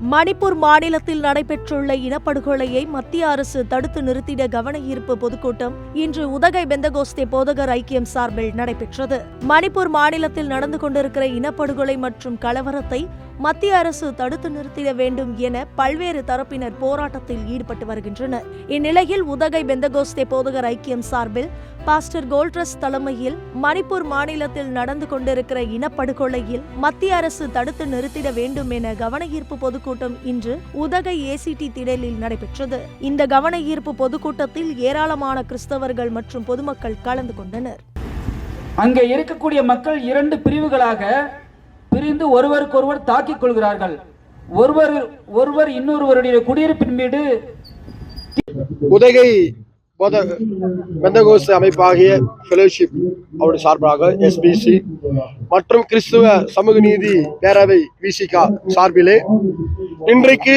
மணிப்பூர் மாநிலத்தில் நடைபெற்றுள்ள இனப்படுகொலையை மத்திய அரசு தடுத்து நிறுத்திட கவன ஈர்ப்பு பொதுக்கூட்டம் இன்று உதகை பெந்தகோஸ்தே போதகர் ஐக்கியம் சார்பில் நடைபெற்றது. மணிப்பூர் மாநிலத்தில் நடந்து கொண்டிருக்கிற இனப்படுகொலை மற்றும் கலவரத்தை மத்திய அரசு தடுத்து நிறுத்திட வேண்டும் என பல்வேறு தரப்பினர் போராட்டத்தில் ஈடுபட்டு வருகின்றனர். இந்நிலையில் உதகை பெந்தகோஸ்தே போதகர் ஐக்கியம் சார்பில் பாஸ்டர் கோல்ட்ரஸ் தலைமையில் மணிப்பூர் மாநிலத்தில் நடந்து கொண்டிருக்கிற இனப்படுகொலையில் மத்திய அரசு தடுத்து நிறுத்திட வேண்டும் என கவன ஈர்ப்பு பொதுக்கூட்டம் இன்று உதகை ஏசிடி திடலில் நடைபெற்றது. இந்த கவன ஈர்ப்பு பொதுக்கூட்டத்தில் ஏராளமான கிறிஸ்தவர்கள் மற்றும் பொதுமக்கள் கலந்து கொண்டனர். அங்கே இருக்கக்கூடிய மக்கள் இரண்டு பிரிவுகளாக பிரிந்து ஒருவருக்கொருவர் தாக்கிக் கொள்கிறார்கள். ஒருவர் ஒருவர் இன்னொருவருடைய குடியிருப்பின் மீது உதகை பெந்தகோஸ் அமைப்பாகிய ஃபெலோஷிப் அவருடைய சார்பாக எஸ்பிசி மற்றும் கிறிஸ்துவ சமூக நீதி பேரவை விசிகா சார்பிலே இன்றைக்கு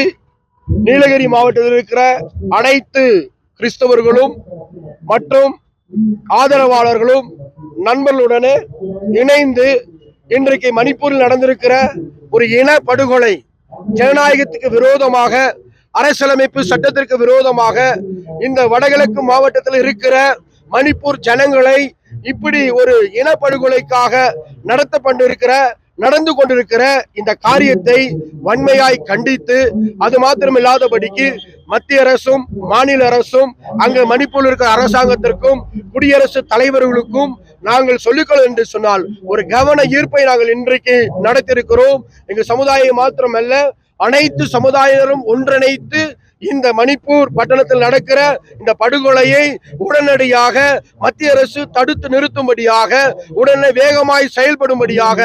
நீலகிரி மாவட்டத்தில் இருக்கிற அனைத்து கிறிஸ்தவர்களும் மற்றும் ஆதரவாளர்களும் நண்பர்களுடனே இணைந்து இன்றைக்கு மணிப்பூரில் நடந்திருக்கிற ஒரு இன படுகொலை ஜனநாயகத்துக்கு விரோதமாக அரசியலமைப்பு சட்டத்திற்கு விரோதமாக இந்த வடகிழக்கு மாவட்டத்தில் இருக்கிற மணிப்பூர் ஜனங்களை இப்படி ஒரு இனப்படுகொலைக்காக நடத்தப்பட்டிருக்கிற நடந்து கொண்டிருக்கிற இந்த காரியத்தை வன்மையாய் கண்டித்து அது மாத்திரமில்லாதபடிக்கு மத்திய அரசும் மாநில அரசும் அங்கு மணிப்பூர் இருக்கிற அரசாங்கத்திற்கும் குடியரசு தலைவர்களுக்கும் நாங்கள் சொல்லிக்கொள்ள என்று சொன்னால் ஒரு கவன ஈர்ப்பை நாங்கள் இன்றைக்கு நடத்தியிருக்கிறோம். எங்கள் சமுதாயம் மாத்திரமல்ல அனைத்து சமுதாயங்களும் ஒன்றிணைத்து இந்த மணிப்பூர் பட்டணத்தில் நடக்கிற இந்த படுகொலையை உடனடியாக மத்திய அரசு தடுத்து நிறுத்தும்படியாக உடனே வேகமாய் செயல்படும்படியாக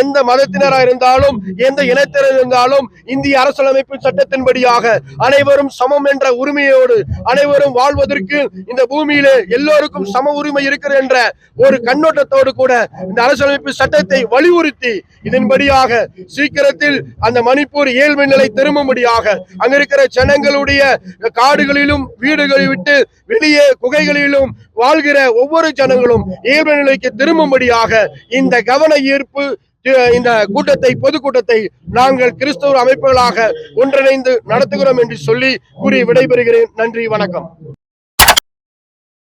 எந்த மதத்தினராக இருந்தாலும் எந்த இனத்தினர் இருந்தாலும் இந்திய அரசியலமைப்பு சட்டத்தின்படியாக அனைவரும் சமம் என்ற உரிமையோடு அனைவரும் வாழ்வதற்கு இந்த பூமியிலே எல்லோருக்கும் சம உரிமை இருக்கிறது என்ற ஒரு கண்ணோட்டத்தோடு கூட இந்த அரசியலமைப்பு சட்டத்தை வலியுறுத்தி இதன்படியாக சீக்கிரத்தில் அந்த மணிப்பூர் இயல்பு நிலை திரும்பும்படியாக அங்க இருக்கிற தங்களுடைய காடுகளிலும் வீடுகளை விட்டு வெளியே குகைகளிலும் வாழ்கிற ஒவ்வொரு ஜனங்களும் இயல்பு நிலைக்கு திரும்பும்படியாக இந்த கவன ஈர்ப்பு இந்த கூட்டத்தை பொதுக்கூட்டத்தை நாங்கள் கிறிஸ்தவ அமைப்புகளாக ஒன்றிணைந்து நடத்துகிறோம் என்று சொல்லி கூறி விடைபெறுகிறேன். நன்றி வணக்கம்.